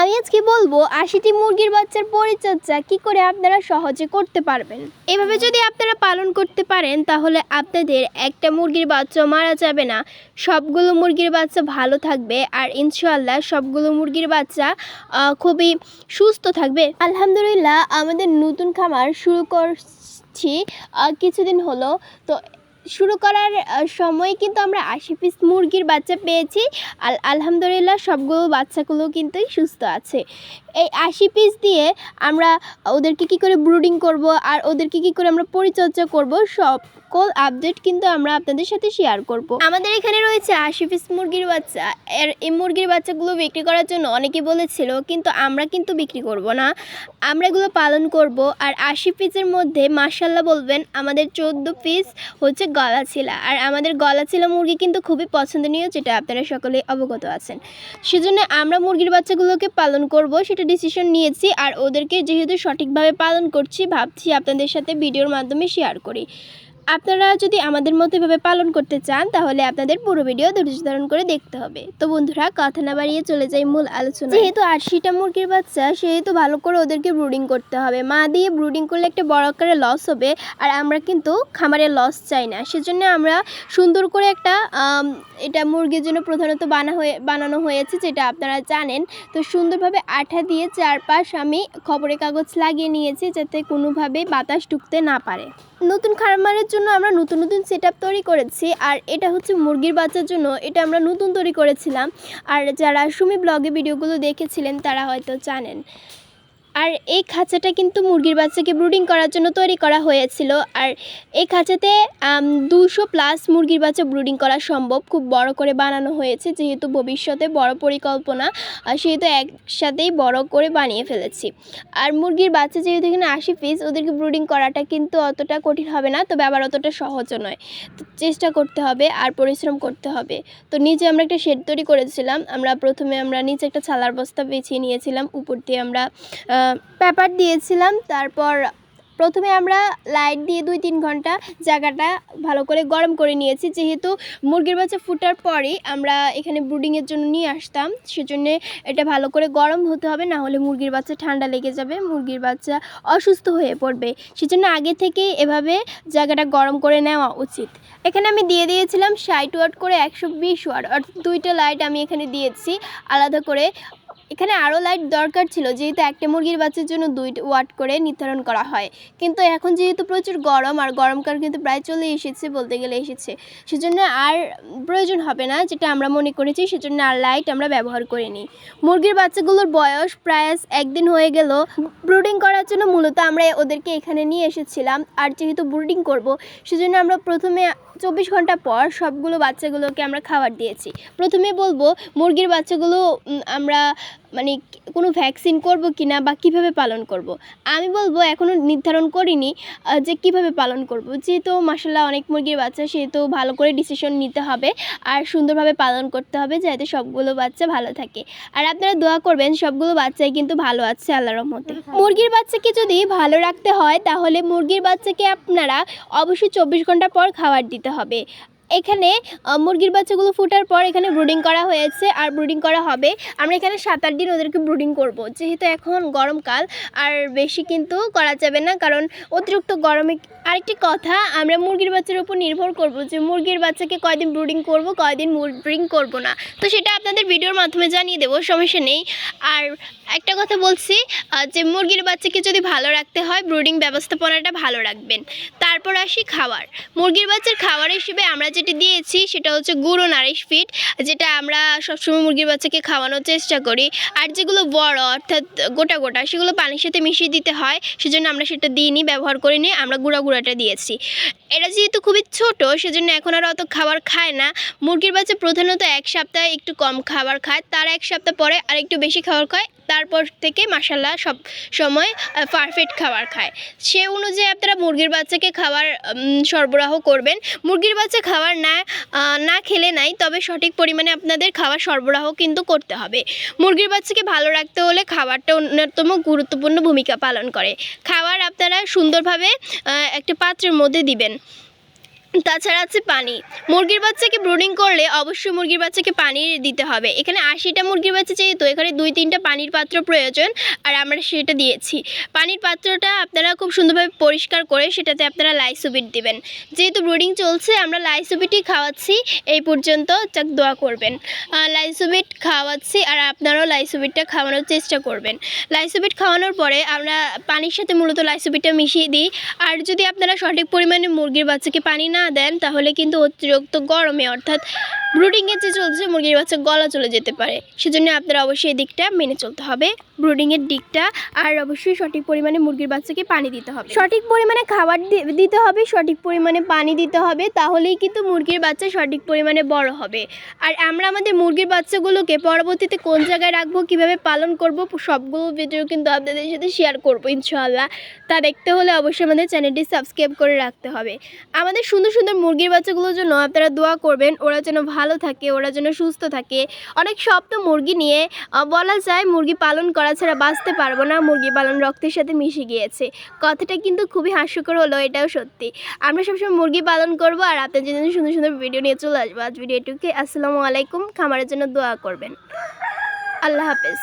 আমি আজকে বলব, আশিটি মুরগির বাচ্চার পরিচর্যা কি করে আপনারা সহজে করতে পারবেন? এভাবে যদি আপনারা পালন করতে পারেন, তাহলে আপনাদের একটা মুরগির বাচ্চা মারা যাবে না। সবগুলো মুরগির বাচ্চা ভালো থাকবে আর ইনশাআল্লাহ সবগুলো মুরগির বাচ্চা খুবই সুস্থ থাকবে। আলহামদুলিল্লাহ, আমাদের নতুন খামার শুরু করছি কিছুদিন হলো। তো শুরু করার সময় কিন্তু আমরা আশি পিস মুরগির বাচ্চা পেয়েছি। আল, আলহামদুলিল্লাহ সবগুলো বাচ্চাগুলো কিন্তু সুস্থ আছে। এই আশি পিস দিয়ে আমরা ওদেরকে কি করে ব্রুডিং করব আর ওদেরকে কি করে আমরা পরিচর্যা করব, সকল আপডেট কিন্তু আমরা আপনাদের সাথে শেয়ার করব। আমাদের এখানে রয়েছে আশি পিস মুরগির বাচ্চা। এর, এই মুরগির বাচ্চাগুলো বিক্রি করার জন্য অনেকে বলেছিল, কিন্তু আমরা কিন্তু বিক্রি করব না। আমরা এগুলো পালন করব। আর আশি পিসের মধ্যে মার্শাল্লাহ বলবেন, আমাদের চোদ্দ পিস হচ্ছে গলাছিলা আর আমাদের গলা ছিল মুরগি কিন্তু খুবই পছন্দনীয়, যেটা আপনারা সকলে অবগত আছেন। সেজন্য আমরা মুরগির বাচ্চাগুলোকে পালন করব, সেটা ডিসিশন নিয়েছি। আর ওদেরকে যেহেতু সঠিকভাবে পালন করছি, ভাবছি আপনাদের সাথে ভিডিওর মাধ্যমে শেয়ার করি। আপনারা যদি আমাদের মতো এভাবে পালন করতে চান, তাহলে আপনাদের পুরো ভিডিও ধৈর্য ধারণ করে দেখতে হবে। তো বন্ধুরা, কথা না বাড়িয়ে চলে যাই মূল আলোচনা যেহেতু আশিটা মুরগির বাচ্চা, সেহেতু ভালো করে ওদেরকে ব্রুডিং করতে হবে। মা দিয়ে ব্রুডিং করলে একটা বড় আকারে লস হবে, আর আমরা কিন্তু খামারে লস চাই না। সেজন্য আমরা সুন্দর করে একটা এটা মুরগির জন্য প্রধানত বানা হয়ে, বানানো হয়েছে, যেটা আপনারা জানেন। তো সুন্দরভাবে আঠা দিয়ে চারপাশ আমি খবরের কাগজ লাগিয়ে নিয়েছি, যাতে কোনোভাবে বাতাস ঢুকতে না পারে। নতুন খামারের জন্য আমরা নতুন নতুন সেট তৈরি করেছি। আর এটা হচ্ছে মুরগির বাচ্চার জন্য, এটা আমরা নতুন তৈরি করেছিলাম। আর যারা সুমি ব্লগে ভিডিওগুলো দেখেছিলেন, তারা হয়তো জানেন। আর এই খাঁচাটা কিন্তু মুরগির বাচ্চাকে ব্রুডিং করার জন্য তৈরি করা হয়েছিল। আর এই খাঁচাতে দুশো প্লাস মুরগির বাচ্চা ব্রুডিং করা সম্ভব। খুব বড় করে বানানো হয়েছে, যেহেতু ভবিষ্যতে বড় পরিকল্পনা। আর সেহেতু একসাথেই বড় করে বানিয়ে ফেলেছি। আর মুরগির বাচ্চা যেহেতু এখানে আশি পিস ওদেরকে ব্রুডিং করাটা কিন্তু অতটা কঠিন হবে না, তবে আবার অতটা সহজও নয়। তো চেষ্টা করতে হবে আর পরিশ্রম করতে হবে। তো নিচে আমরা একটা শেড তৈরি করেছিলাম। আমরা প্রথমে আমরা নিচে একটা ছালার বস্তা বেছিয়ে নিয়েছিলাম। উপর দিয়ে আমরা পেপার দিয়েছিলাম, তারপর প্রথমে আমরা লাইট দিয়ে দুই তিন ঘণ্টা জায়গাটা ভালো করে গরম করে নিয়েছি। যেহেতু মুরগির বাচ্চা ফুটার পরেই আমরা এখানে ব্রুডিংয়ের জন্য নিয়ে আসতাম, সেজন্য এটা ভালো করে গরম হতে হবে, না হলে মুরগির বাচ্চা ঠান্ডা লেগে যাবে, মুরগির বাচ্চা অসুস্থ হয়ে পড়বে। সেজন্য আগে থেকেই এভাবে জায়গাটা গরম করে নেওয়া উচিত। এখানে আমি দিয়ে দিয়েছিলাম ষাট ওয়াট করে একশো বিশ ওয়াট, অর্থাৎ দুইটা লাইট আমি এখানে দিয়েছি, আলাদা করে এখানে আরও লাইট দরকার ছিল, যেহেতু একটা মুরগির বাচ্চার জন্য দুই ওয়াট করে নির্ধারণ করা হয়। কিন্তু এখন যেহেতু প্রচুর গরম, আর গরমকাল কিন্তু প্রায় চলে এসেছে বলতে গেলে এসেছে, সেজন্য আর প্রয়োজন হবে না, যেটা আমরা মনে করেছি, সেজন্য আর লাইট আমরা ব্যবহার করিনি। মুরগির বাচ্চাগুলোর বয়স প্রায় একদিন হয়ে গেল। ব্রুডিং করার জন্য মূলত আমরা ওদেরকে এখানে নিয়ে এসেছিলাম, আর যেহেতু ব্রুডিং করব, সেজন্য আমরা প্রথমে চব্বিশ ঘণ্টা পর সবগুলো বাচ্চাগুলোকে আমরা খাবার দিয়েছি। প্রথমে বলব, মুরগির বাচ্চাগুলো আমরা মানে কোনো ভ্যাকসিন করব কি না বা কীভাবে পালন করব। আমি বলব এখনও নির্ধারণ করিনি যে কীভাবে পালন করব। যেহেতু মাসাল্লাহ অনেক মুরগির বাচ্চা, সেহেতু ভালো করে ডিসিশন নিতে হবে আর সুন্দরভাবে পালন করতে হবে যাতে সবগুলো বাচ্চা ভালো থাকে আর আপনারা দোয়া করবেন সবগুলো বাচ্চাই কিন্তু ভালো আছে আল্লাহর রহমতে মুরগির বাচ্চাকে যদি ভালো রাখতে হয়, তাহলে মুরগির বাচ্চাকে আপনারা অবশ্যই চব্বিশ ঘণ্টা পর খাবার দিতে হবে এখানে মুরগির বাচ্চাগুলো ফোটার পর এখানে ব্রুডিং করা হয়েছে আর ব্রুডিং করা হবে। আমরা এখানে সাত আট দিন ওদেরকে ব্রুডিং করব। যেহেতু এখন গরমকাল, আর বেশি কিন্তু করা যাবে না, কারণ অতিরিক্ত গরমে আরেকটি কথা, আমরা মুরগির বাচ্চার উপর নির্ভর করব যে মুরগির বাচ্চাকে কয়দিন ব্রুডিং করব, কয়দিন ব্রুডিং করব না। তো সেটা আপনাদের ভিডিওর মাধ্যমে জানিয়ে দেবো, সমস্যা নেই। আর একটা কথা বলছি যে মুরগির বাচ্চাকে যদি ভালো রাখতে হয় ব্রুডিং ব্যবস্থাপনাটা ভালো রাখবেন। তারপর আসি খাবার মুরগির বাচ্চার খাবার হিসেবে আমরা যেটা দিয়েছি সেটা হচ্ছে গুঁড়ো নারিশ ফিড যেটা আমরা সবসময় মুরগির বাচ্চাকে খাওয়ানোর চেষ্টা করি। আর যেগুলো বড়, অর্থাৎ গোটা গোটা, সেগুলো পানির সাথে মিশিয়ে দিতে হয়, সেজন্য আমরা সেটা দিইনি, ব্যবহার করিনি, আমরা গুঁড়া গুঁড়াটা দিয়েছি। এটা যেহেতু খুবই ছোট, সেজন্য এখন আর অত খাবার খায় না। মুরগির বাচ্চা প্রধানত এক সপ্তাহে একটু কম খাবার খায়, তার এক সপ্তাহ পরে আর একটু বেশি খাবার খায়, তারপর থেকে মাসাল্লাহ সব সময় পারফেক্ট খাবার খায়। সে অনুযায়ী আপনারা মুরগির বাচ্চাকে খাবার সরবরাহ করবেন। মুরগির বাচ্চা খাবার না আহ, না খেলে নাই তবে সঠিক পরিমাণে আপনাদের খাবার সরবরাহ কিন্তু করতে হবে। মুরগির বাচ্চাকে ভালো রাখতে হলে খাবারটা অন্যতম গুরুত্বপূর্ণ ভূমিকা পালন করে। খাবার আপনারা সুন্দরভাবে একটা পাত্রের মধ্যে দিবেন। তাছাড়া আছে পানি। মুরগির বাচ্চাকে ব্রুডিং করলে অবশ্যই মুরগির বাচ্চাকে পানি দিতে হবে। এখানে আশিটা মুরগির বাচ্চা যেহেতু, এখানে দুই তিনটা পানির পাত্র প্রয়োজন, আর আমরা সেটা দিয়েছি। পানির পাত্রটা আপনারা খুব সুন্দরভাবে পরিষ্কার করে সেটাতে আপনারা লাইসোবিট দিবেন। যেহেতু ব্রুডিং চলছে, আমরা লাইসোবিটই খাওয়াচ্ছি, এই পর্যন্ত যাক, দোয়া করবেন। লাইসোবিট খাওয়াচ্ছি, আর আপনারাও লাইসোবিটটা খাওয়ানোর চেষ্টা করবেন। লাইসোবিট খাওয়ানোর পরে আমরা পানির সাথে মূলত লাইসোবিটটা মিশিয়ে দিই। আর যদি আপনারা সঠিক পরিমাণে মুরগির বাচ্চাকে পানি না দেন তাহলে কিন্তু অতিরিক্ত গরমে অর্থাৎ ব্রুডিংয়ের যে চলছে, মুরগির বাচ্চা গলা চলে যেতে পারে। সেজন্য আপনারা অবশ্যই এই দিকটা মেনে চলতে হবে। ব্রুডিংয়ের দিকটা আর অবশ্যই সঠিক পরিমাণে মুরগির বাচ্চাকে পানি দিতে হবে। সঠিক পরিমাণে খাবার দিতে হবে, সঠিক পরিমাণে পানি দিতে হবে, তাহলেই কিন্তু মুরগির বাচ্চা সঠিক পরিমাণে বড় হবে। আর আমরা আমাদের মুরগির বাচ্চাগুলোকে পরবর্তীতে কোন জায়গায় রাখব, কীভাবে পালন করব, সবগুলো ভিডিও কিন্তু আপনাদের সাথে শেয়ার করব, ইনশাআল্লাহ। তা দেখতে হলে অবশ্যই আমাদের চ্যানেলটি সাবস্ক্রাইব করে রাখতে হবে। আমাদের সুন্দর সুন্দর মুরগির বাচ্চাগুলোর জন্য আপনারা দোয়া করবেন, ওরা যেন ভালো থাকে, ওরা যেন সুস্থ থাকে। অনেক স্বপ্ন মুরগি নিয়ে বলা যায় মুরগি পালন করা ছাড়া বাঁচতে পারব না, মুরগি পালন রক্তের সাথে মিশে গিয়েছে। কথাটা কিন্তু খুবই হাস্যকর হলো, এটাও সত্যি। আমরা সবসময় মুরগি পালন করব, আর আপনার জন্য সুন্দর সুন্দর ভিডিও নিয়ে চলে আসব আজ ভিডিওটুকে। আসসালামু আলাইকুম, খামারের জন্য দোয়া করবেন। আল্লাহ হাফেজ।